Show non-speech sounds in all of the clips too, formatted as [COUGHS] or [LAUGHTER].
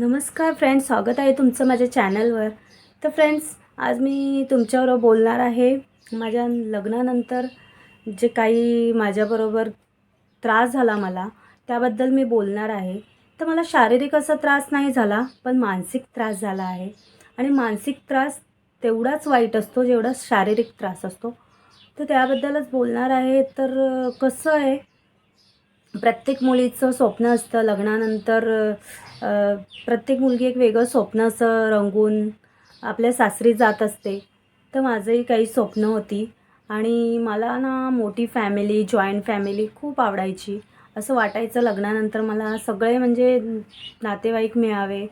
नमस्कार फ्रेंड्स स्वागत आहे तुमचं माझ्या चॅनलवर. तर फ्रेंड्स आज मी तुमच्याबरोबर बोलणार आहे. माझ्या लग्नानंतर जे काही माझ्याबरोबर त्रास झाला मला त्याबद्दल मी बोलणार आहे. तर मला शारीरिक असा त्रास नाही झाला पण मानसिक त्रास झाला आहे. आणि मानसिक त्रास तेवढाच वाईट असतो जेवढा शारीरिक त्रास असतो. तर त्याबद्दलच बोलणार आहे. तर कसं आहे? प्रत्येक मुलीचं स्वप्न असतं लग्नानंतर प्रत्येक मुलगी एक वेगळं स्वप्न असं रंगून आपल्या सासरी जात असते. तर माझंही काही स्वप्न होती. आणि मला ना मोठी फॅमिली जॉईंट फॅमिली खूप आवडायची. असं वाटायचं लग्नानंतर मला सगळे म्हणजे नातेवाईक मिळावे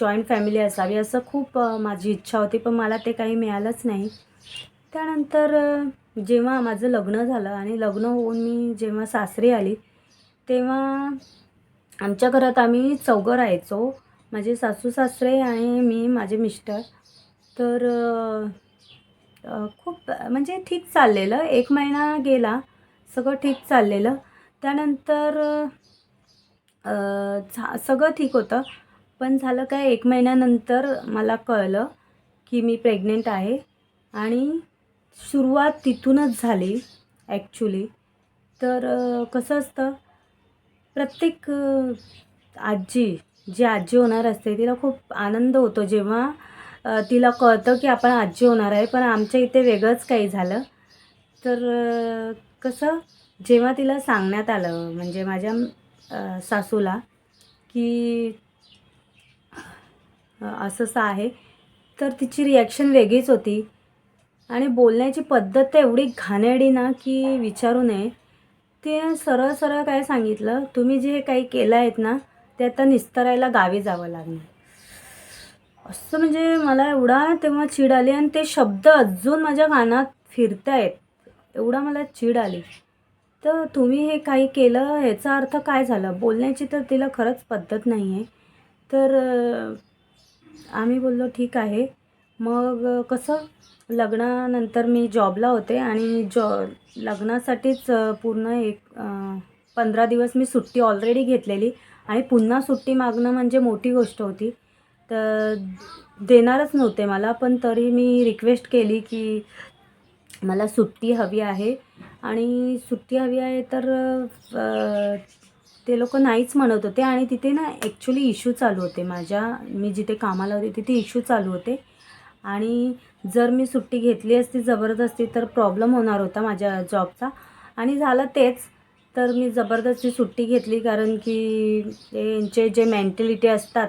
जॉईंट फॅमिली असावी असं खूप माझी इच्छा होती. पण मला ते काही मिळालंच नाही. त्यानंतर जेव्हा माझं लग्न झालं आणि लग्न होऊन मी जेव्हा सासरी आली तेव्हा आमच्या घरात आम्ही चौघं राहायचो. माझे सासू सासरे आणि मी माझे मिस्टर. तर खूप म्हणजे ठीक चाललेलं. एक महिना गेला सगळं ठीक चाललेलं. त्यानंतर झा सगळं ठीक होतं. पण झालं काय एक महिन्यानंतर मला कळलं की मी प्रेग्नेंट आहे आणि सुरुवात तिथूनच झाली ॲक्च्युली तर कसं असतं प्रत्येक आजी जी आजी होणार असते तिला खूप आनंद होतो जेव्हा तिला कळतं की आपण आजी होणार आहे. पण आमच्या इथे वेगळंच काही झालं. तर कसं जेव्हा तिला सांगण्यात आलं म्हणजे माझ्या सासूला की असं असं आहे तर तिची रिॲक्शन वेगळीच होती. आणि बोलण्याची पद्धत तर एवढी घाणेरडी ना की विचारू नये. ते सरळ सरळ काय सांगितलं? तुम्ही जे काही केलं आहेत ना ते आता निस्तरायला गावी जावं लागणार. असं म्हणजे मला एवढा तेव्हा चीड आली आणि ते शब्द अजून माझ्या कानात फिरत आहेत एवढा मला चीड आली. तर तुम्ही हे काही केलं ह्याचा अर्थ काय झालं? बोलण्याची तर तिला खरंच पद्धत नाही आहे तर आम्ही बोललो ठीक आहे. मग कसं? लग्नानंतर मी जॉबला होते आणि जॉ लग्नासाठीच पूर्ण एक पंधरा दिवस मी सुट्टी ऑलरेडी घेतलेली आणि पुन्हा सुट्टी मागणं म्हणजे मोठी गोष्ट होती. तर देणारच नव्हते मला पण तरी मी रिक्वेस्ट केली की मला सुट्टी हवी आहे. आणि सुट्टी हवी आहे तर ते लोक नाहीच म्हणत होते आणि तिथे ना ॲक्च्युली इश्यू चालू होते माझ्या. मी जिथे कामाला होते तिथे इश्यू चालू होते. आणि जर मी सुट्टी घेतली असती जबरदस्ती तर प्रॉब्लेम होणार होता माझ्या जॉबचा आणि झालं तेच तर मी जबरदस्ती सुट्टी घेतली कारण की यांचे जे मेंटॅलिटी असतात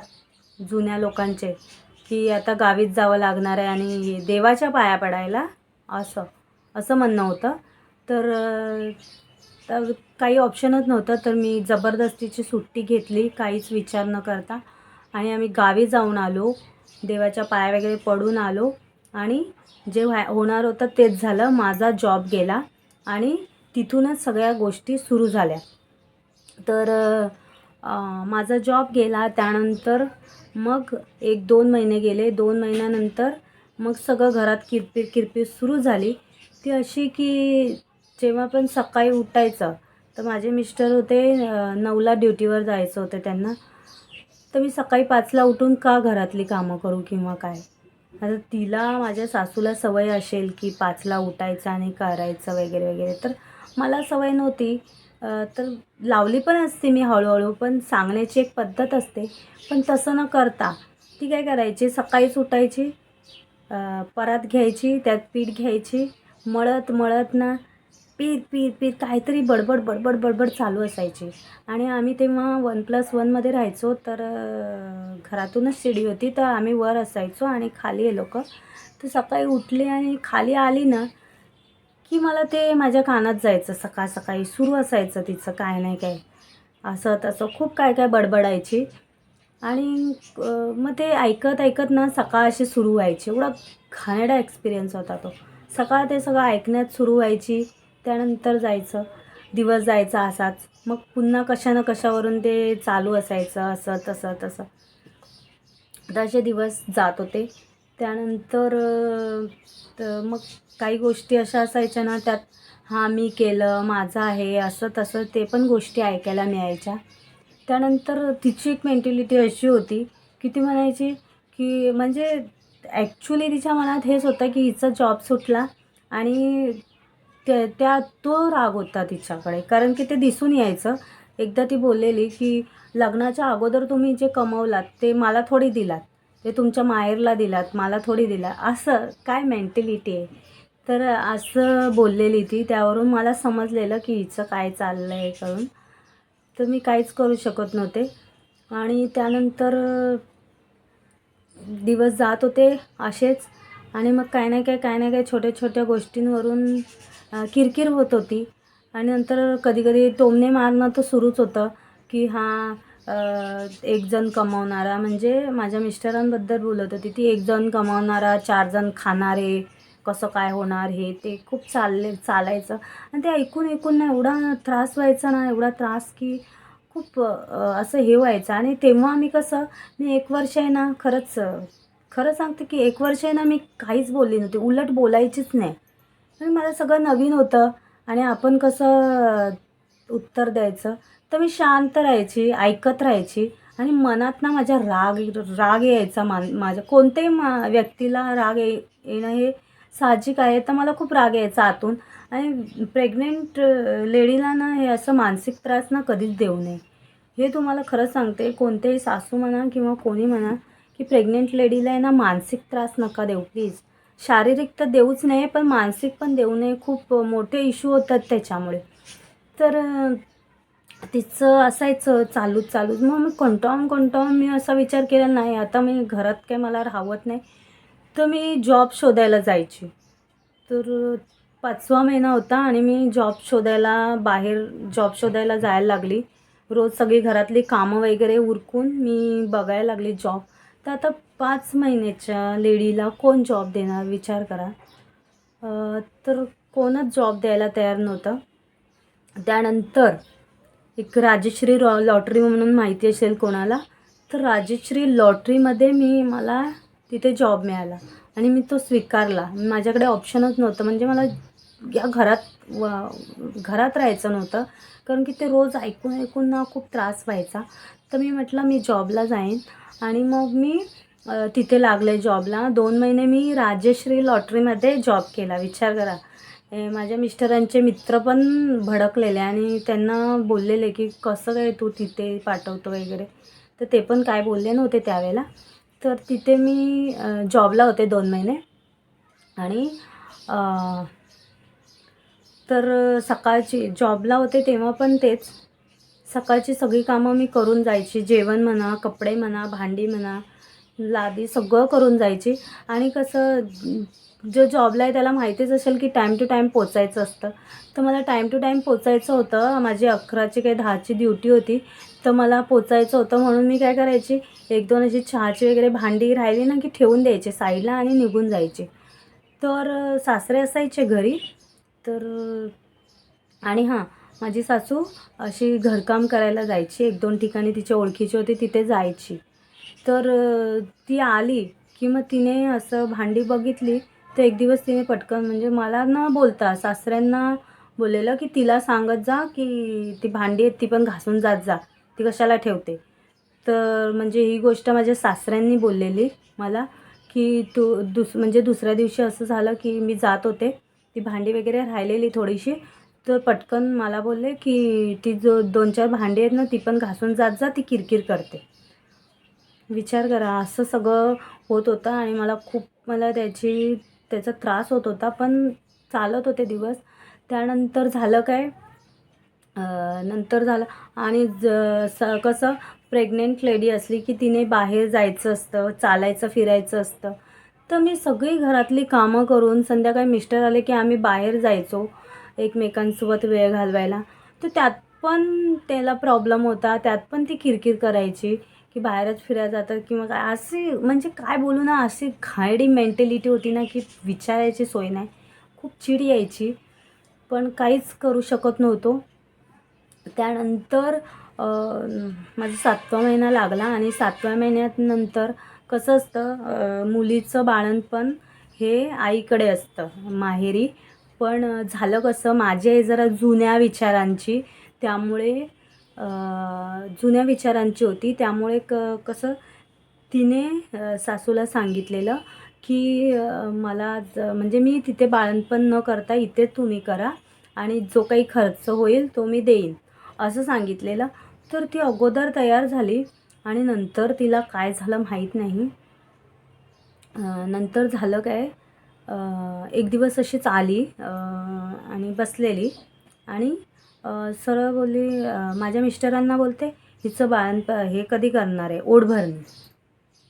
जुन्या लोकांचे की आता गावीच जावं लागणार आहे आणि देवाच्या पाया पडायला असं असं म्हणणं होतं. तर तर काही ऑप्शनच नव्हतं तर मी जबरदस्तीची सुट्टी घेतली काहीच विचार न करता. आणि आम्ही गावी जाऊन आलो. देवाच्या पाया वगैरे पडून आलो आणि जे व्हाय होणार होतं तेच झालं. माझा जॉब गेला आणि तिथूनच सगळ्या गोष्टी सुरू झाल्या. तर माझा जॉब गेला. त्यानंतर मग एक दोन महिने गेले. दोन महिन्यानंतर मग सगळं घरात किरपी किरपीर सुरू झाली. ती अशी की जेव्हा पण सकाळी उठायचं तर माझे मिस्टर होते नऊला ड्युटीवर जायचं होतं त्यांना. तर मी सकाळी पाचला उठून का घरातली कामं करू किंवा काय? आता तिला माझ्या सासूला सवय असेल की पाचला उठायचं आणि करायचं वगैरे वगैरे. तर मला सवय नव्हती. तर लावली पण असते मी हळूहळू पण सांगण्याची एक पद्धत असते. पण तसं न करता ती काय करायची? सकाळीच उठायची परत परात घ्यायची त्यात पीठ घ्यायची मळत मळत ना पीत पीत पीत काहीतरी बडबड बडबड बडबड चालू असायची. आणि आम्ही तेव्हा वन प्लस वनमध्ये राहायचो तर घरातूनच शिडी होती तर आम्ही वर असायचो आणि खाली हे लोक. तर सकाळी उठले आणि खाली आली ना की मला ते माझ्या कानात जायचं सकाळ सकाळी सुरू असायचं तिचं काय नाही काय. असं तसं खूप काय काय बडबडायची. आणि मग ते ऐकत ऐकत ना सकाळ अशी सुरू व्हायची. एवढा घाणेडा एक्सपिरियन्स होता तो. सकाळ ते सगळं ऐकण्यात सुरू व्हायची. त्यानंतर जायचं. दिवस जायचा असाच. मग पुन्हा कशानं कशावरून ते चालू असायचं असं तसं तसं. तसे दिवस जात होते. त्यानंतर तर मग काही गोष्टी अशा असायच्या ना त्यात हां मी केलं माझं आहे असं तसं ते पण गोष्टी ऐकायला मिळायच्या. त्यानंतर तिची एक मेंटॅलिटी अशी होती की ती म्हणायची की म्हणजे ॲक्च्युली तिच्या मनात हेच होतं की हिचा जॉब सुटला आणि त्या त्या तो राग होता तिच्याकडे. कारण की ते दिसून यायचं. एकदा ती बोललेली की लग्नाच्या अगोदर तुम्ही जे कमवलात ते मला थोडी दिलात. ते तुमच्या माहेरला दिलात मला थोडी दिला असं काय मेंटॅलिटी आहे? तर असं बोललेली ती. त्यावरून मला समजलेलं की हिचं काय चाललं आहे करून तर मी काहीच करू शकत नव्हते. आणि त्यानंतर दिवस जात होते असेच. आणि मग काय नाही काय काय नाही काय छोट्या छोट्या गोष्टींवरून किरकिर होत होती. आणि नंतर कधीकधी कधी टोमणे मारणं तर सुरूच होतं की हा एकजण एक जण कमावणारा म्हणजे माझ्या मिस्टरांबद्दल बोलत होती ती एक जण कमावणारा चारजण खाणारे कसं काय होणार हे? ते खूप चालले चालायचं. आणि ते ऐकून ऐकून ना एवढा त्रास व्हायचा ना एवढा त्रास की खूप असं हे व्हायचं. आणि तेव्हा आम्ही कसं मी एक वर्ष आहे ना खरंच खरं सांगते की एक वर्ष आहे ना मी काहीच बोलली नव्हती. उलट बोलायचीच नाही. आणि मला सगळं नवीन होतं आणि आपण कसं उत्तर द्यायचं? तर मी शांत राहायची ऐकत राहायची आणि मनात ना माझ्या राग राग यायचा मा माझ्या कोणत्याही मा व्यक्तीला राग ये येणं हे साहजिक आहे तर मला खूप राग यायचा आतून. आणि प्रेग्नेंट लेडीला ना हे असं मानसिक त्रास ना कधीच देऊ नये. हे तुम्हाला खरंच सांगते कोणतेही सासू म्हणा किंवा कोणी म्हणा की प्रेग्नेंट लेडीला आहे ना मानसिक त्रास नका देऊ प्लीज शारीरिक तर देऊच नाही पण मानसिक पण देऊ नये. खूप मोठे इश्यू होतात त्याच्यामुळे. तर तिचं असायचं चालूच चालूच. मग मी कंटाळून कंटाळून मी असा विचार केला नाही आता मी घरात काय मला राहवत नाही. तर मी जॉब शोधायला जायची. तर पाचवा महिना होता आणि मी जॉब शोधायला बाहेर जॉब शोधायला जायला लागली. रोज सगळी घरातली कामं वगैरे उरकून मी बघायला लागली जॉब तर आता पाच महिन्याच्या लेडीला कोण जॉब देणार विचार करा. तर कोणच जॉब द्यायला तयार नव्हतं. त्यानंतर एक राजश्री रॉ लॉटरी म्हणून माहिती असेल कोणाला तर राजश्री लॉटरीमध्ये मी मला तिथे जॉब मिळाला. आणि मी तो स्वीकारला. माझ्याकडे ऑप्शनच नव्हतं. म्हणजे मला या घरात व घरात राहायचं नव्हतं. कारण की ते रोज ऐकून ऐकून ना खूप त्रास व्हायचा. तर मी म्हटलं मी जॉबला जाईन. आणि मग मी तिथे लागले जॉबला दोन महिने मी राजश्री लॉटरीमध्ये जॉब केला. विचार करा. हे माझ्या मिस्टरांचे मित्र पण भडकलेले आणि त्यांना बोललेले की कसं काय तू तिथे पाठवतो वगैरे? तर ते पण काय बोलले नव्हते त्यावेळेला. तर तिथे मी जॉबला होते दोन महिने. आणि तर सकाळची जॉबला होते तेव्हा पण तेच. सकाळची सगळी कामं मी करून जायची. जेवण म्हणा कपडे म्हणा भांडी म्हणा लादी सगळं करून जायची. आणि कसं जो जॉबला आहे त्याला माहितीच असेल की टाईम टू टाईम पोचायचं असतं. तर मला टाईम टू टाईम पोचायचं होतं. माझी अकराची काही दहाची ड्युटी होती. तर मला पोचायचं होतं. म्हणून मी काय करायची एक दोन अशी चहाची वगैरे भांडी राहिली ना की ठेवून द्यायची साईडला आणि निघून जायची. तर सासरे असायचे घरी. तर आणि हां माझी सासू अशी घरकाम करायला जायची. एक दोन ठिकाणी तिच्या ओळखीची होती तिथे जायची. तर ती आली की मग तिने असं भांडी बघितली तर एक दिवस तिने पटकन म्हणजे मला न बोलता सासऱ्यांना बोललेलं की तिला सांगत जा की ती भांडी आहेत ती पण घासून जात जा ती कशाला ठेवते. तर म्हणजे ही गोष्ट माझ्या सासऱ्यांनी बोललेली मला की तू दुस म्हणजे दुसऱ्या दिवशी असं झालं की मी जात होते ती भांडी वगैरे राहिलेली थोडीशी तर पटकन मला बोलले की ती जो दोन चार भांडी आहेत ना ती पण घासून जात जा ती किरकिर करते. विचार करा. असं सगळं होत होतं आणि मला खूप मला त्याची त्याचा त्रास होत होता पण चालत होते दिवस. त्यानंतर झालं काय? नंतर झालं आणि ज स कसं प्रेग्नेंट लेडी असली की तिने बाहेर जायचं असतं चालायचं फिरायचं असतं. तर मी सगळी घरातली कामं करून संध्याकाळी मिस्टर आले की आम्ही बाहेर जायचो एकमेकांसोबत वेळ घालवायला. तर त्यात पण त्याला प्रॉब्लेम होता त्यात पण ती किरकिर करायची. की बाहेरच फिरायला जातात किंवा काय अशी म्हणजे काय बोलू ना अशी घाणेरडी मेंटॅलिटी होती ना की विचारायची सोय नाही. खूप चिड यायची. पण काहीच करू शकत नव्हतो. त्यानंतर माझा सातवा महिना लागला आणि सातव्या महिन्यात नंतर कसं असतं मुलीचं बाळणपण हे आईकडे असतं माहेरी. पण झालं कसं माझी आई जरा जुन्या विचारांची त्यामुळे जुन्या विचारांची होती. त्यामुळे क कसं तिने सासूला सांगितलेलं की मला ज- म्हणजे मी तिथे बाळणपण न करता इथे तुम्ही करा आणि जो काही खर्च होईल तो मी देईन. असं सांगितलेलं. तर ती अगोदर तयार झाली आणि नंतर तिला काय झालं माहीत नाही. नंतर झालं काय? एक दिवस अशीच आली आणि बसलेली आणि सरळ बोलली माझ्या मिस्टरांना बोलते हिचं बाळणप हे कधी करणार आहे? ओढभरणी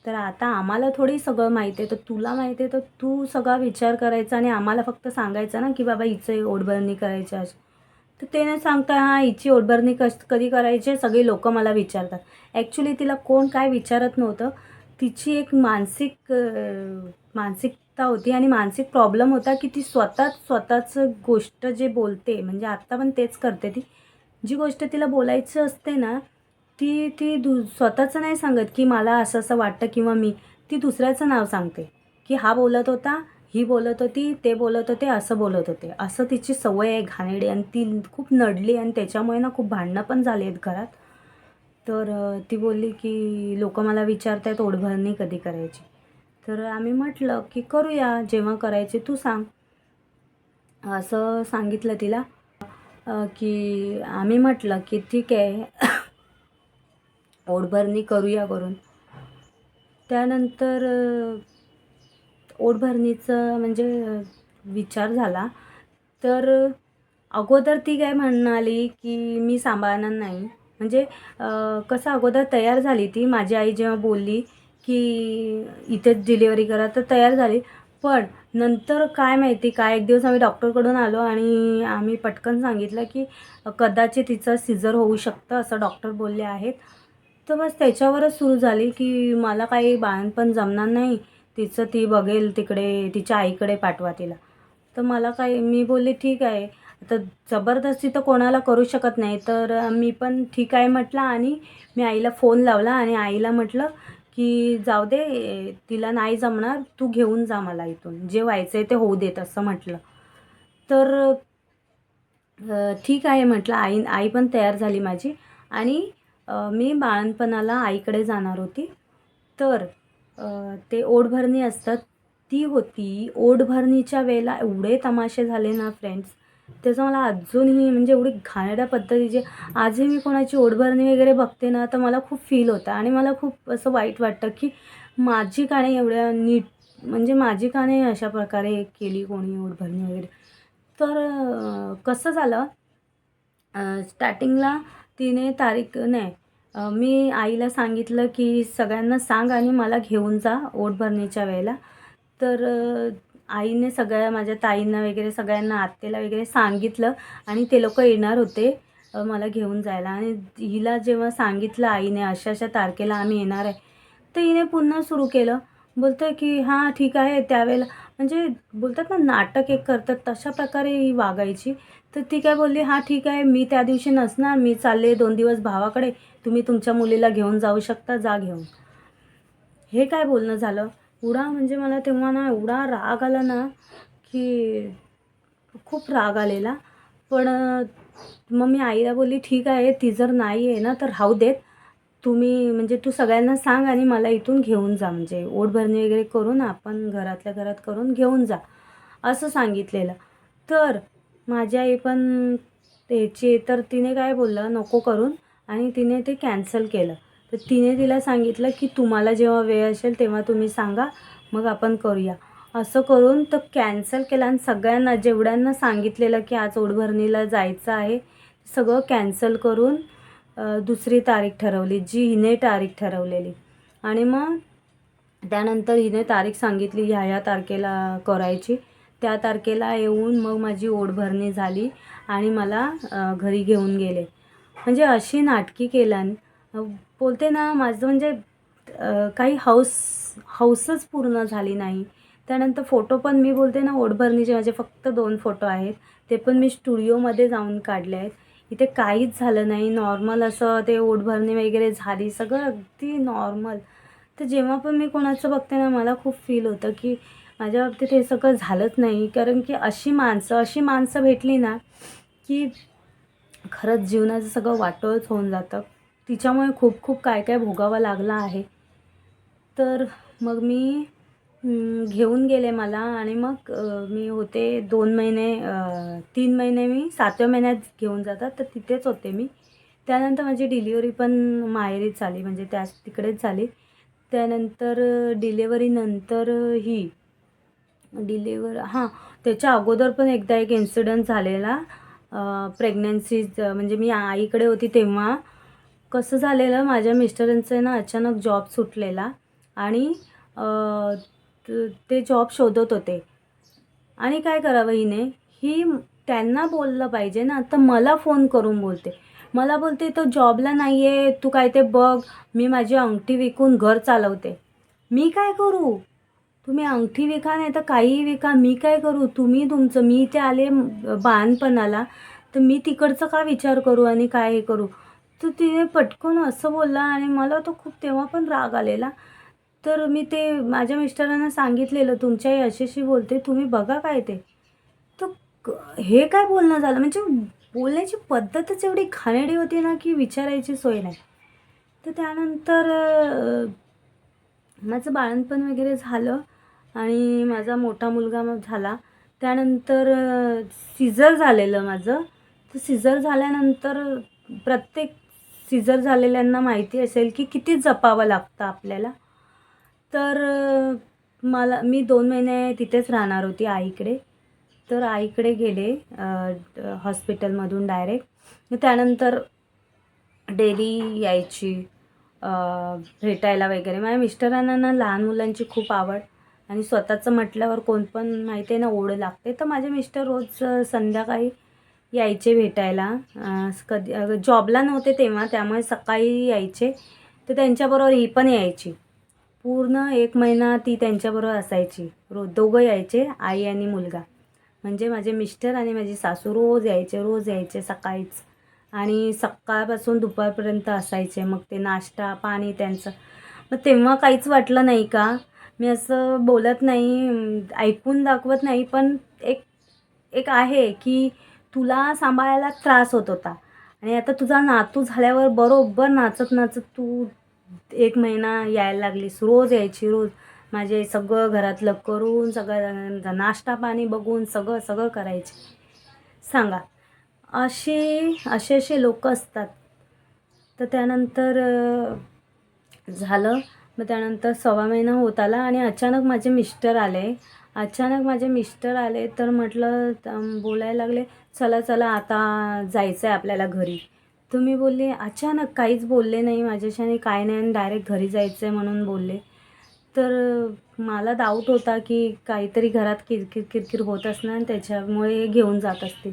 तर आता आम्हाला थोडी सगळं माहिती आहे. तर तुला माहिती आहे तर तू सगळा विचार करायचा आणि आम्हाला फक्त सांगायचं ना की बाबा हिचं ओढभरणी करायची आहे. तर ते नाही सांगता हां हिची ओढभरणी कश कधी करायची आहे? सगळी लोकं मला विचारतात. ॲक्च्युली तिला कोण काय विचारत नव्हतं. तिची एक मानसिक मानसिक मानसिकता होती आणि मानसिक प्रॉब्लेम होता की ती स्वतःच स्वतःचं गोष्ट जे बोलते म्हणजे आत्ता पण तेच करते ती जी गोष्ट तिला बोलायचं असते ना ती ती दु स्वतःचं नाही सांगत की मला असं असं वाटतं किंवा मी ती दुसऱ्याचं नाव सांगते. की हा बोलत होता ही बोलत होती ते बोलत होते असं बोलत होते. असं तिची सवय आहे घाणेडी आणि ती खूप नडली आणि त्याच्यामुळे ना खूप भांडणं पण झाली आहेत घरात. तर ती बोलली की लोक मला विचारत आहेत ओढभरणी कधी करायची. तर आम्ही म्हटलं की करूया जेव्हा करायची तू सांग. असं सांगितलं तिला की आम्ही म्हटलं की ठीक आहे ओढभरणी करूया करून. त्यानंतर ओढभरणीचं म्हणजे विचार झाला. तर अगोदर ती काय म्हणाली की मी सांभाळणार नाही. म्हणजे कसं अगोदर तयार झाली ती माझी आई जेव्हा बोलली की इथेच डिलिव्हरी करा तर तयार झाली. पण नंतर काय माहिती काय एक दिवस आम्ही डॉक्टरकडून आलो आणि आम्ही पटकन सांगितलं की कदाचित तिचं सिझर होऊ शकतं असं डॉक्टर बोलले आहेत. तर बस त्याच्यावरच सुरू झाली की मला काही बाळणपण जमणार नाही. तिचं ती बघेल तिकडे तिच्या आईकडे पाठवा तिला. तर मला काही मी बोलले ठीक आहे. आता जबरदस्ती तर कोणाला करू शकत नाही. तर मी पण ठीक आहे म्हटलं आणि मी आईला फोन लावला आणि आईला म्हटलं की जाऊ दे तिला नाही जमणार तू घेऊन जा मला इथून. जे व्हायचं आहे ते होऊ देत असं म्हटलं. तर ठीक आहे म्हटलं. आई आई पण तयार झाली माझी. आणि मी बाळणपणाला आईकडे जाणार होती. तर ते ओढभरणी असतात. ती होती. ओढभरणीच्या वेळेला एवढे तमाशे झाले ना फ्रेंड्स त्याचं मला अजूनही म्हणजे एवढी घाणेरड्या पद्धतीचे आजही मी कोणाची ओढभरणी वगैरे बघते ना तर मला खूप फील होतं. आणि मला खूप असं वाईट वाटतं की माझी काणे एवढ्या नीट म्हणजे माझी काणे अशा प्रकारे केली कोणी ओढभरणी वगैरे. तर कसं झालं? स्टार्टिंगला तिने तारीख नाही मी आईला सांगितलं की सगळ्यांना सांग आणि मला घेऊन जा ओढभरणीच्या वेळेला. तर आईने सगळ्या माझ्या ताईंना वगैरे सगळ्यांना आत्तेला वगैरे सांगितलं आणि ते लोक येणार होते मला घेऊन जायला. आणि हिला जेव्हा सांगितलं आईने अशा अशा तारखेला आम्ही येणार आहे तर हिने पुन्हा सुरू केलं. बोलतं की हां ठीक आहे त्यावेळेला. म्हणजे बोलतात ना नाटक एक करतात तशा प्रकारे ही वागायची. तर ती काय बोलली हां ठीक आहे मी त्या दिवशी नसणार मी चालले दोन दिवस भावाकडे तुम्ही तुमच्या मुलीला घेऊन जाऊ शकता जा घेऊन. हे काय बोलणं झालं? एवढा म्हणजे मला तेव्हा ना एवढा राग आला ना की खूप राग आलेला. पण मग मी आईला बोलली ठीक आहे ती जर नाही आहे ना तर राहू देत. तुम्ही म्हणजे तू सगळ्यांना सांग आणि मला इथून घेऊन जा. म्हणजे ओटभरणी वगैरे करून आपण घरातल्या घरात करून घेऊन जा. असं सांगितलेलं. तर माझी आई पण त्याची तर तिने काय बोललं नको करून. आणि तिने ते कॅन्सल केलं. तर तिने तिला सांगितलं की तुम्हाला जेव्हा वेळ असेल तेव्हा तुम्ही सांगा मग आपण करूया. असं करून तर कॅन्सल केलं आणि सगळ्यांना जेवढ्यांना सांगितलेलं की आज ओढभरणीला जायचं आहे सगळं कॅन्सल करून दुसरी तारीख ठरवली जी हिने तारीख ठरवलेली. आणि मग त्यानंतर हिने तारीख सांगितली ह्या ह्या तारखेला करायची. त्या तारखेला येऊन मग माझी ओढभरणी झाली आणि मला घरी घेऊन गेले. म्हणजे अशी नाटकी केल्यान बोलते ना माझं म्हणजे काही हौस हौसच पूर्ण झाली नाही. त्यानंतर फोटो पण मी बोलते ना ओढभरणीचे माझे फक्त दोन फोटो आहेत. ते पण मी स्टुडिओमध्ये जाऊन काढले आहेत. इथे काहीच झालं नाही. नॉर्मल असं ते ओढभरणी वगैरे झाली. सगळं अगदी नॉर्मल तर जेव्हा पण मी कोणाचं बघते ना मला खूप फील होतं की माझ्या बाबतीत हे सगळं झालंच नाही. कारण की अशी माणसं अशी माणसं भेटली ना की खरंच जीवनाचं सगळं वाटोळच होऊन जातं. तिच्यामुळे खूप खूप काय काय भोगावं लागलं आहे. तर मग मी घेऊन गेले मला आणि मग मी होते दोन महिने तीन महिने मी सातव्या महिन्यात घेऊन जातात. तर तिथेच होते मी. त्यानंतर माझी डिलिव्हरी पण माहेरीच झाली म्हणजे त्याच तिकडेच झाली. त्यानंतर डिलेवरीनंतर ही डिलेवर हां त्याच्या अगोदर पण एकदा एक इन्सिडंट झालेला प्रेग्नन्सी म्हणजे मी आईकडे होती तेव्हा. कसं झालेलं माझ्या मिस्टरांचं ना अचानक जॉब सुटलेला आणि ते जॉब शोधत होते. आणि काय करावं हिने? ही त्यांना बोललं पाहिजे ना तर मला फोन करून बोलते. मला बोलते तो जॉबला नाही आहे तू काय ते बघ मी माझी अंगठी विकून घर चालवते. मी काय करू? तुम्ही अंगठी विका नाही तर काहीही विका मी काय करू? तुम्ही तुमचं मी इथे आले बाणपणाला तर मी तिकडचं का विचार करू आणि काय हे करू? तर तिने पटकन असं बोलला आणि मला तो खूप तेव्हा पण राग आलेला. तर मी ते माझ्या मिस्टरांना सांगितलेलं तुमच्या आई बोलते तुम्ही बघा काय ते. तर हे काय बोलणं झालं? म्हणजे बोलण्याची पद्धतच एवढी घाणेरडी होती ना की विचारायची सोय नाही. तर त्यानंतर माझं बाळणपण वगैरे झालं आणि माझा मोठा मुलगा मग झाला. त्यानंतर सिझर झालेलं माझं. तर सिझर झाल्यानंतर प्रत्येक सिझर झालेल्यांना माहिती असेल की किती जपावं लागतं आपल्याला. तर मला मी दोन महिने तिथेच राहणार होती आईकडे. तर आईकडे गेले हॉस्पिटलमधून डायरेक्ट. त्यानंतर डेली यायची भेटायला वगैरे. माझ्या मिस्टरांना ना लहान मुलांची खूप आवड. आणि स्वतःचं म्हटल्यावर कोण पण माहिती आहे ना ओढ लागते. तर माझे मिस्टर रोज संध्याकाळी यायचे भेटायला. कधी जॉबला नव्हते तेव्हा त्यामुळे सकाळी यायचे. तर त्यांच्याबरोबर ही पण यायची. पूर्ण एक महिना ती त्यांच्याबरोबर असायची. रोज दोघं यायचे आई आणि मुलगा. म्हणजे माझे मिस्टर आणि माझी सासू रोज यायचे रोज यायचे सकाळीच. आणि सकाळपासून दुपारपर्यंत असायचे. मग ते नाश्ता पाणी त्यांचं. मग तेव्हा काहीच वाटलं नाही का? मी असं बोलत नाही ऐकून दाखवत नाही पण एक एक आहे की तुला सांभाळायला त्रास होत होता. आणि आता तुझा नातू झाल्यावर बरोबर नाचत नाचत तू एक महिना यायला लागलीस. रोज यायची रोज. माझे सगळं घरातलं करून सगळं नाश्ता पाणी बघून सगळं सगळं करायचे. सांगा असे असे असे लोक असतात. तर त्यानंतर झालं. मग त्यानंतर सव्वा महिना होत आला आणि अचानक माझे मिस्टर आले. अचानक माझे मिस्टर आले तर म्हटलं बोलायला लागले चला चला आता जायचं आहे आपल्याला घरी. तर मी बोलले अचानक काहीच बोलले नाही माझ्याशी आणि काय नाही आणि डायरेक्ट घरी जायचं आहे म्हणून बोलले. तर मला डाऊट होता की काहीतरी घरात किरकिर किरकिर होत असणार आणि त्याच्यामुळे घेऊन जात असतील.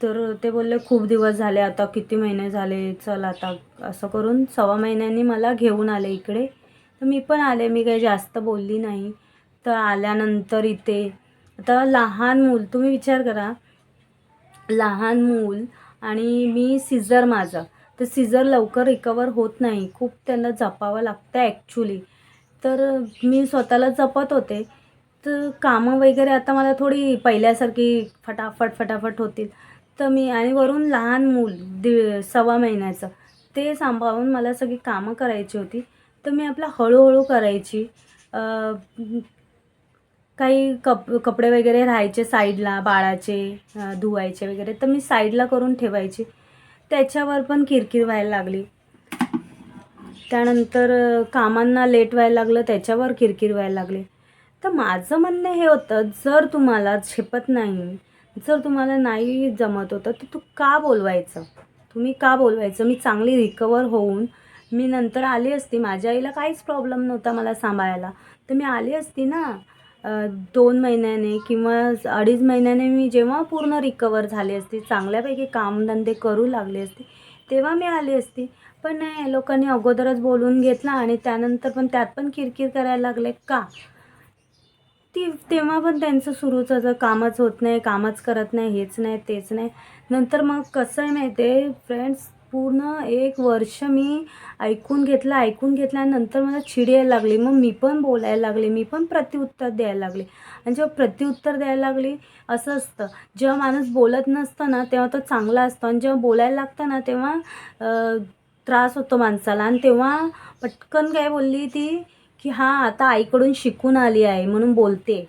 तर ते बोलले खूप दिवस झाले आता किती महिने झाले चल आता असं करून सव्वा महिन्यांनी मला घेऊन आले इकडे. तर मी पण आले मी काही जास्त बोलली नाही. तर आल्यानंतर इथे आता लहान मूल तुम्ही विचार करा. लहान मूल आणि मी सिझर माझं. तर सिझर लवकर रिकवर होत नाही. खूप त्यांना जपावं लागतं ॲक्च्युली तर मी स्वतःला जपत होते. तर कामं वगैरे आता मला थोडी पहिल्यासारखी फटाफट फटाफट होतील. तर मी आणि वरून लहान मूल दि सव्वा महिन्याचं ते सांभाळून मला सगळी कामं करायची होती. तर मी आपलं हळूहळू करायची. काही कप कपडे वगैरे राहायचे साईडला बाळाचे धुवायचे वगैरे तर मी साईडला करून ठेवायची. त्याच्यावर पण किरकिर व्हायला लागली. त्यानंतर कामांना लेट व्हायला लागलं त्याच्यावर किरकिर व्हायला लागली. तर माझं म्हणणं हे होतं जर तुम्हाला झेपत नाही जर तुम्हाला नाही जमत होतं तर तू का बोलवायचं? तुम्ही का बोलवायचं? मी चांगली रिकवर होऊन मी नंतर आली असती. माझ्या आईला काहीच प्रॉब्लेम नव्हता मला सांभाळायला. तर मी आली असती ना दोन महिन्याने किंवा अडीच महिन्याने मी जेव्हा पूर्ण रिकवर झाली असती चांगल्यापैकी कामधंदे करू लागले असते तेव्हा मी आली असती. पण नाही लोकांनी अगोदरच बोलून घेतला आणि त्यानंतर पण त्यात पण किरकिर करायला लागले. का? ती तेव्हा पण त्यांचं सुरूच असं कामच होत नाही कामच करत नाही हेच नाही तेच नाही. नंतर मग कसं आहे माहिती आहे फ्रेंड्स पूर्ण एक वर्ष मी ऐकून घेतलं ऐकून घेतल्यानंतर मला चिड यायला लागली. मग मी पण बोलायला लागले मी पण प्रत्युत्तर द्यायला लागले. आणि जेव्हा प्रत्युत्तर द्यायला लागली असं असतं. जेव्हा माणूस बोलत नसतं ना तेव्हा तो चांगला असतो. आणि जेव्हा बोलायला लागतं ना तेव्हा त्रास होतो माणसाला. आणि तेव्हा पटकन काय बोलली ती की हां आता आईकडून शिकून आली आहे म्हणून बोलते.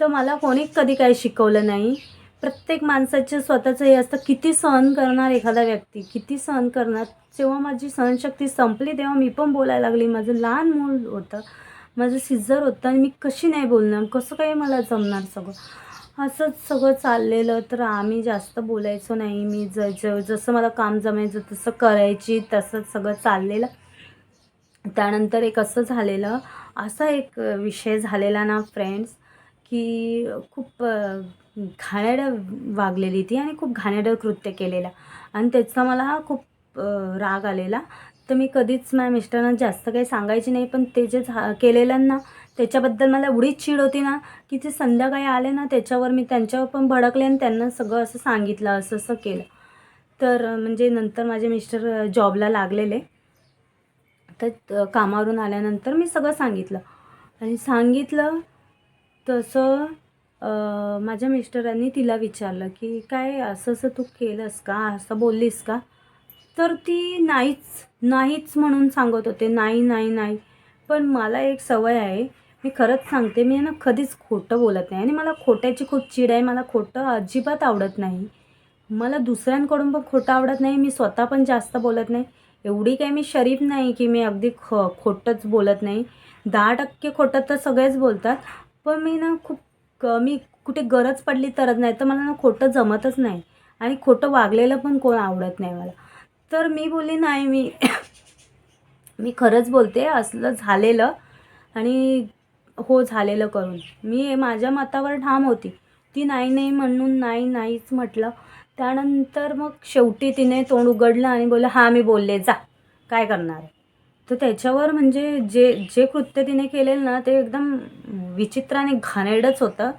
तर मला कोणी कधी काही शिकवलं नाही. प्रत्येक माणसाचं स्वतःचं हे असतं किती सहन करणार एखादा व्यक्ती? किती सहन करणार? जेव्हा माझी सहनशक्ती संपली तेव्हा मी पण बोलायला लागली. माझं लहान मूल होतं. माझं सिझर होतं आणि मी कशी नाही बोलणार? कसं काही मला जमणार सगळं? असंच सगळं चाललेलं. तर आम्ही जास्त बोलायचो नाही. मी ज ज जसं मला काम जमायचं तसं करायची तसंच सगळं चाललेलं. त्यानंतर एक असं झालेलं असा एक विषय झालेला ना फ्रेंड्स की खूप अ, घाणेरडं वागलेली ती आणि खूप घाणेरडं कृत्य केलेलं. आणि त्याचा मला खूप राग आलेला. तर मी कधीच माझ्या मिस्टरांना जास्त काही सांगायची नाही पण ते जे झा केलेलं ना त्याच्याबद्दल मला एवढीच चीड होती ना की ते संध्याकाळी आले ना त्याच्यावर मी त्यांच्यावर पण भडकले आणि त्यांना सगळं असं सांगितलं असं असं केलं. तर म्हणजे नंतर माझे मिस्टर जॉबला लागलेले. तर कामावरून आल्यानंतर मी सगळं सांगितलं. आणि सांगितलं तसं माझ्या मिस्टरांनी तिला विचारलं की काय असं असं तू केलंस का? असं बोललीस का? तर ती नाहीच नाहीच म्हणून सांगत होते. नाही नाही नाही. पण मला एक सवय आहे. मी खरंच सांगते. मी ना कधीच खोटं बोलत नाही आणि मला खोट्याची खूप चीड आहे. मला खोटं अजिबात आवडत नाही. मला दुसऱ्यांकडून पण खोटं आवडत नाही. मी स्वतः पण जास्त बोलत नाही. एवढी काही मी शरीफ नाही की मी अगदी ख खोटंच बोलत नाही. दहा टक्के खोटं तर सगळेच बोलतात. पण मी ना खूप कमी कुठे गरज पडली तरच नाही. तर मला ना खोटं जमतच नाही. आणि खोटं वागलेलं पण कोण आवडत नाही मला. तर मी बोलली नाही मी [COUGHS] मी खरंच बोलते. असलं झालेलं आणि हो झालेलं करून. मी माझ्या मतावर ठाम होती. ती नाही नाही म्हणून नाही नाहीच म्हटलं. त्यानंतर मग शेवटी तिने तोंड उघडलं आणि बोललं हां मी बोलले. जा. काय करणार? आहे तर त्याच्यावर म्हणजे जे जे कृत्य तिने केलेलं ना ते एकदम विचित्र आणि घाणेरडंच होतं.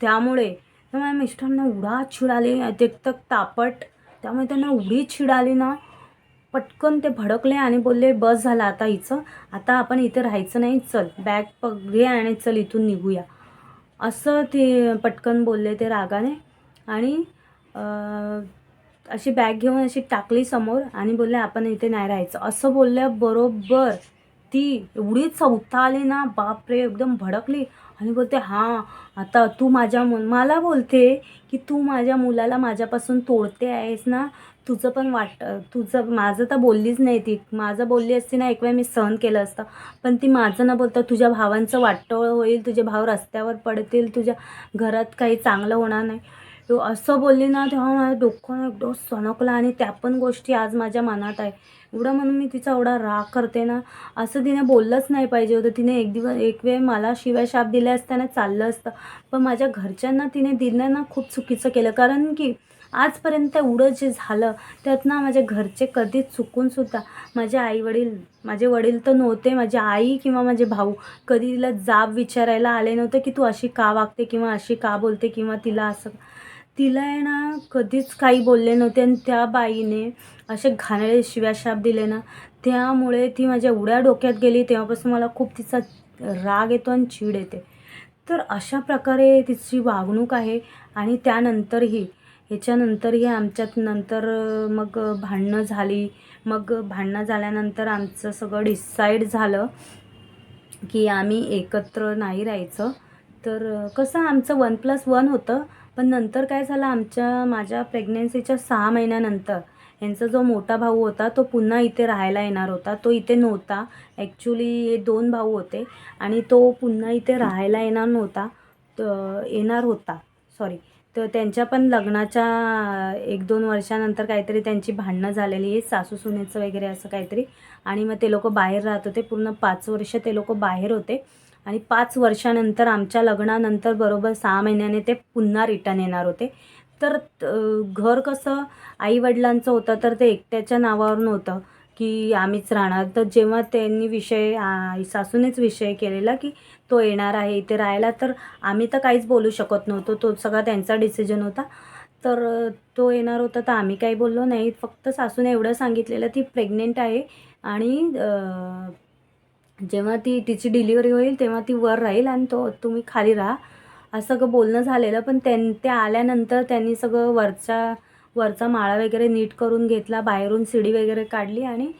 त्यामुळे तर माझ्या मिस्टरांना एवढा छीड आली ते एक तर तापट त्यामुळे त्यांना एवढी छीड आली ना. पटकन ते भडकले आणि बोलले बस झालं आता हिचं आता आपण इथे राहायचं नाही. चल बॅग पग घे आणि चल इथून निघूया. असं ते पटकन बोलले ते रागाने. आणि अशी बॅग घेऊन अशी टाकली समोर आणि बोलले आपण इथे नाही राहायचं. असं बोलल्याबरोबर ती एवढी चौथा आली ना बापरे एकदम भडकली. आणि बोलते हां आता तू माझ्या मु मला बोलते की तू माझ्या मुलाला माझ्यापासून तोडते आहेस ना? तुझं पण वाट तुझं माझं तर बोललीच नाही ती. माझं बोलली असती ना एक वेळ मी सहन केलं असतं. पण ती माझं न बोलता तुझ्या भावांचं वाटोळं होईल तुझे भाव रस्त्यावर पडतील तुझ्या घरात काही चांगलं होणार नाही. तो असं बोलली ना तेव्हा माझं डोकं एकदम सणकलं आणि त्या पण गोष्टी आज माझ्या मनात आहे. एवढं म्हणून मी तिचा एवढा राग करते ना असं तिने बोललंच नाही पाहिजे होतं. तिने एक दिवस एक वेळ मला शिवाय शाप दिल्या असताना चाललं असतं. पण माझ्या घरच्यांना तिने दिलं ना खूप चुकीचं केलं. कारण की आजपर्यंत एवढं जे झालं त्यात ना माझ्या घरचे कधीच चुकूनसुद्धा माझे आईवडील माझे वडील तर नव्हते माझी आई किंवा माझे भाऊ कधी तिला जाब विचारायला आले नव्हते की तू अशी का वागते किंवा अशी का बोलते किंवा तिला असं तिला आहे ना कधीच काही बोलले नव्हते आणि त्या बाईने असे घाणेरे शिव्याशाप दिले ना त्यामुळे ती माझ्या एवढ्या डोक्यात गेली. तेव्हापासून मला खूप तिचा राग येतो आणि चीड येते. तर अशा प्रकारे तिची वागणूक आहे आणि त्यानंतरही ह्याच्यानंतरही आमच्यात नंतर मग भांडणं झाली. मग भांडणं झाल्यानंतर आमचं सगळं डिसाईड झालं की आम्ही एकत्र नाही राहायचं. तर कसं आमचं वन प्लस वन होतं. पण नंतर काय झालं आमच्या माझ्या प्रेग्नेन्सीच्या सहा महिन्यानंतर यांचा जो मोठा भाऊ होता तो पुन्हा इथे राहायला येणार होता. तो इथे नव्हता. ॲक्च्युली हे दोन भाऊ होते आणि तो पुन्हा इथे राहायला येणार नव्हता. तर येणार होता. सॉरी तर त्यांच्या पण लग्नाच्या एक दोन वर्षानंतर काहीतरी त्यांची भांडणं झालेली आहे सासू सुनेचं वगैरे असं काहीतरी. आणि मग ते लोक बाहेर राहत होते. पूर्ण पाच वर्ष ते लोक बाहेर होते. आणि पाच वर्षानंतर आमच्या लग्नानंतर बरोबर सहा महिन्याने ते पुन्हा रिटर्न येणार होते. तर घर कसं आईवडिलांचं होतं तर ते एकट्याच्या नावावर नव्हतं की आम्हीच राहणार. तर जेव्हा त्यांनी विषय सासूनेच विषय केलेला की तो येणार आहे इथे राहायला तर आम्ही तर काहीच बोलू शकत नव्हतो. तो सगळा त्यांचा डिसिजन होता. तर तो येणार होता तर आम्ही काही बोललो नाही. फक्त सासूने एवढं सांगितलेलं ती प्रेग्नेंट आहे आणि जेव्हा ती तिची डिलिव्हरी होईल तेव्हा ती वर राहील आणि तो तुम्ही खाली राहा. असं सगळं बोलणं झालेलं पण त्यां त्या आल्यानंतर त्यांनी सगळं वरचा वरचा माळा वगैरे नीट करून घेतला बाहेरून शिडी वगैरे काढली आणि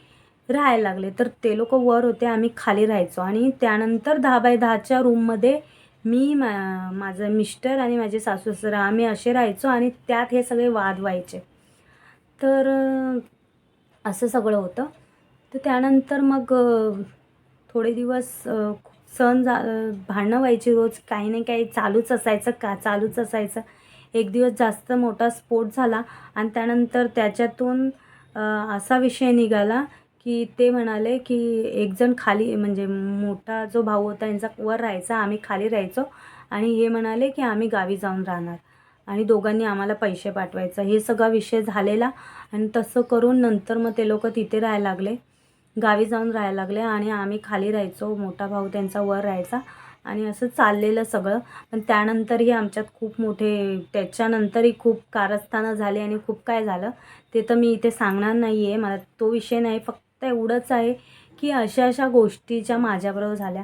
राहायला लागले. तर ते लोक वर होते आम्ही खाली राहायचो. आणि त्यानंतर दहा बाय दहाच्या रूममध्ये मी मा माझं मिस्टर आणि माझे सासू सासरा आम्ही असे राहायचो आणि त्यात हे सगळे वाद व्हायचे. तर असं सगळं होतं. तर त्यानंतर मग थोडे दिवस सण जा भांडणं व्हायची रोज. काही नाही काही चालूच असायचं का? चालूच असायचं. एक दिवस जास्त मोठा स्फोट झाला आणि त्यानंतर त्याच्यातून असा विषय निघाला की ते म्हणाले की एक जण खाली म्हणजे मोठा जो भाऊ होता यांचा वर राहायचा आम्ही खाली राहायचो आणि हे म्हणाले की आम्ही गावी जाऊन राहणार आणि दोघांनी आम्हाला पैसे पाठवायचं. हे सगळा विषय झालेला आणि तसं करून नंतर मग ते लोक तिथे राहायला लागले. गावी जाऊन राहायला लागले आणि आम्ही खाली राहायचो मोठा भाऊ त्यांचा वर राहायचा आणि असं चाललेलं सगळं. पण त्यानंतरही आमच्यात खूप मोठे त्याच्यानंतरही खूप कारस्थानं झाली आणि खूप काय झालं ते तर मी इथे सांगणार नाही आहे मला तो विषय नाही फक्त एवढंच आहे की अशा अशा गोष्टी ज्या माझ्याबरोबर झाल्या.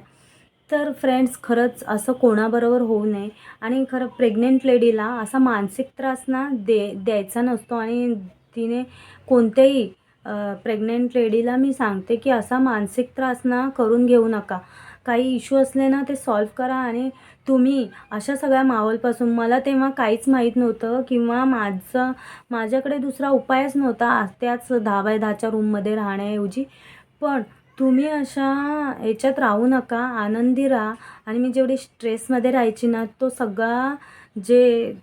तर फ्रेंड्स खरंच असं कोणाबरोबर होऊ नये आणि खरं प्रेग्नेंट लेडीला असा मानसिक त्रास ना दे द्यायचा नसतो आणि तिने कोणत्याही प्रेग्नेंट लेडीला मी सांगते की असा मानसिक त्रास ना करून घेऊ नका. काही इश्यू असले ना ते सॉल्व करा आणि तुम्ही अशा सगळ्या माहोलपासून मला तेव्हा काहीच माहीत नव्हतं किंवा माझं माझ्याकडे दुसरा उपायच नव्हता त्याच दहा बाय दहाच्या रूममध्ये राहण्याऐवजी. पण तुम्ही अशा याच्यात राहू नका आनंदी राहा आणि मी जेवढी स्ट्रेसमध्ये राहायची ना तो सगळा जे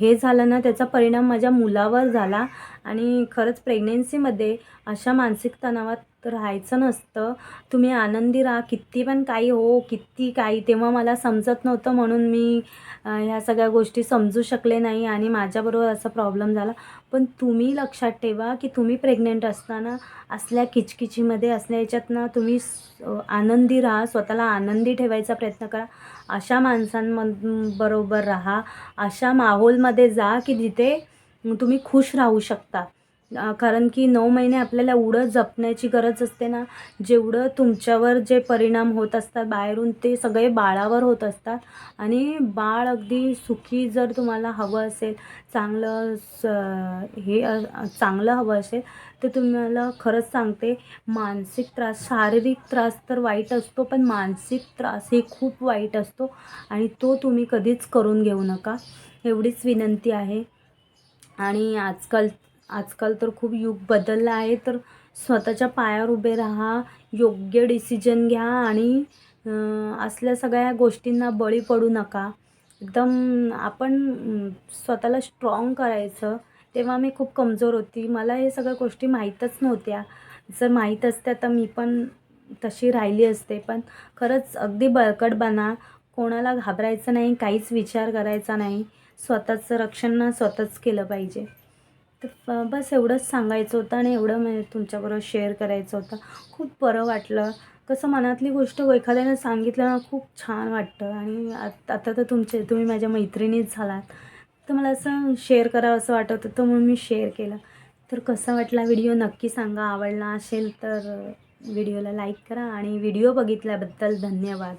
हे झालं ना त्याचा परिणाम माझ्या मुलावर झाला. आणि खरंच प्रेग्नेन्सीमध्ये अशा मानसिक तणावात राहायचं नसतं. तुम्ही आनंदी राहा. किती पण काही हो किती काही तेव्हा मला समजत नव्हतं म्हणून मी ह्या सगळ्या गोष्टी समजू शकले नाही आणि माझ्याबरोबर असा प्रॉब्लेम झाला. पण तुम्ही लक्षात ठेवा की तुम्ही प्रेग्नेंट असताना असल्या किचकिचीमध्ये असल्या याच्यातनं तुम्ही आनंदी राहा. स्वतःला आनंदी ठेवायचा प्रयत्न करा. अशा माणसांबरोबर राहा. अशा माहोलमध्ये जा की जिथे तुम्ही खुश राहू शकता. कारण की नऊ महिने आपल्याला एवढं जपण्याची गरज असते ना. जेवढं तुमच्यावर जे परिणाम होत असतात बाहेरून ते सगळे बाळावर होत असतात. आणि बाळ अगदी सुखी जर तुम्हाला हवं असेल चांगलं स हे चांगलं हवं असेल तर तुम्हाला खरंच सांगते मानसिक त्रास शारीरिक त्रास तर वाईट असतो पण मानसिक त्रास हे खूप वाईट असतो. आणि तो तुम्ही कधीच करून घेऊ नका. एवढीच विनंती आहे. आणि आजकाल आजकाल तर खूप युग बदललं आहे तर स्वतःच्या पायावर उभे राहा योग्य डिसिजन घ्या आणि असल्या सगळ्या गोष्टींना बळी पडू नका. एकदम आपण स्वतःला स्ट्रॉंग करायचं तेव्हा मी खूप कमजोर होती. मला हे सगळ्या गोष्टी माहीतच नव्हत्या. जर माहीत असत्या तर मी पण तशी राहिली असते. पण खरंच अगदी बळकट बना. कोणाला घाबरायचं नाही काहीच विचार करायचा नाही. स्वतःचं रक्षण ना स्वतःच केलं पाहिजे. तर बस एवढंच सांगायचं होतं आणि एवढं मी तुमच्याबरोबर शेअर करायचं होतं. खूप बरं वाटलं. कसं मनातली गोष्ट हो, एखाद्यानं सांगितलं ना खूप छान वाटतं. आणि आत- आता तर तुमचे तुम्ही माझ्या मैत्रिणीच झालात. तर मला असं शेअर करावं असं वाटत होतं म्हणून मी शेअर केलं. तर कसा वाटला व्हिडिओ नक्की सांगा. आवडला असेल तर व्हिडिओला लाईक करा. आणि व्हिडिओ बघितल्याबद्दल धन्यवाद.